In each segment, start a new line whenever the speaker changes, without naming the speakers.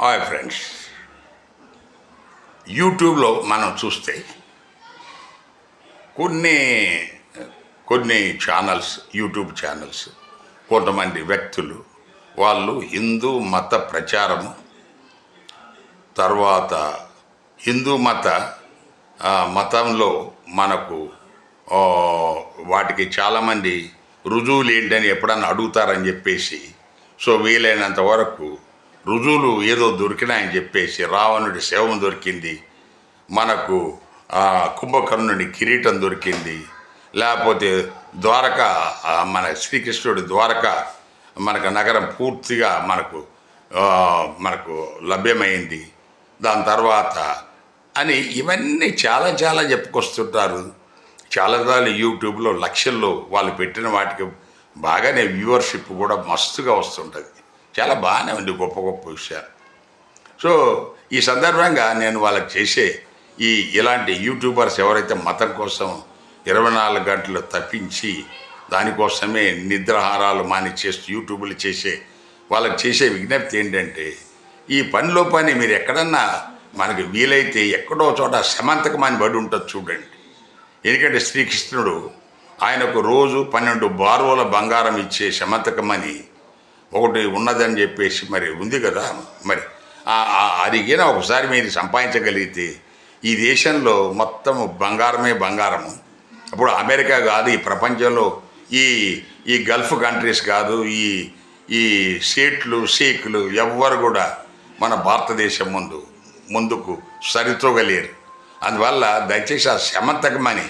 Hi friends యూట్యూబ్లో మనం చూస్తే కొన్ని కొన్ని ఛానల్స్ యూట్యూబ్ ఛానల్స్ కొంతమంది వ్యక్తులు వాళ్ళు హిందూ మత ప్రచారము తర్వాత హిందూ మత మతంలో మనకు వాటికి చాలామంది రుజువులు ఏంటని ఎప్పుడన్నా అడుగుతారని చెప్పేసి సో వీలైనంత వరకు రుజువులు ఏదో దొరికినాయని చెప్పేసి రావణుడి శవం దొరికింది. మనకు కుంభకర్ణుని కిరీటం దొరికింది. లేకపోతే ద్వారక మన శ్రీకృష్ణుడి ద్వారక మనకు నగరం పూర్తిగా మనకు మనకు లభ్యమైంది. దాని తర్వాత అని ఇవన్నీ చాలా చాలా చెప్పుకొస్తుంటారు. చాలా సార్లు యూట్యూబ్లో లక్షల్లో వాళ్ళు పెట్టిన వాటికి బాగానే వ్యూవర్షిప్ కూడా మస్తుగా వస్తుంటుంది. చాలా బాగానే ఉంది గొప్ప గొప్ప విషయాలు. సో ఈ సందర్భంగా నేను వాళ్ళకి చేసే ఈ ఇలాంటి యూట్యూబర్స్ ఎవరైతే మతం కోసం ఇరవై నాలుగు గంటలు తప్పించి దానికోసమే నిద్రాహారాలు మాని చేస్తూ యూట్యూబ్లు చేసే వాళ్ళకి చేసే విజ్ఞప్తి ఏంటంటే ఈ పనిలో పని మీరు ఎక్కడన్నా మనకి వీలైతే ఎక్కడో చోట సమంతకమని బడి ఉంటుంది చూడండి. ఎందుకంటే శ్రీకృష్ణుడు ఆయనకు రోజు పన్నెండు బారువుల బంగారం ఇచ్చే శమంతకమని ఒకటి ఉన్నదని చెప్పేసి మరి ఉంది కదా మరి. అడిగిన ఒకసారి మీరు సంపాదించగలిగితే ఈ దేశంలో మొత్తం బంగారమే బంగారము. అప్పుడు అమెరికా కాదు ఈ ప్రపంచంలో ఈ ఈ గల్ఫ్ కంట్రీస్ కాదు ఈ ఈ సీట్లు సీక్లు ఎవ్వరు కూడా మన భారతదేశం ముందు ముందుకు సరితూగలేరు. అందువల్ల దయచేసి ఆ శమంతకమని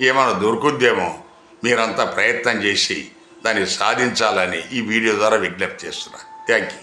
ఏమైనా దొరుకుద్దేమో మీరంతా ప్రయత్నం చేసి దాన్ని సాధించాలని ఈ వీడియో ద్వారా విజ్ఞప్తి చేస్తున్నాను థ్యాంక్ యూ.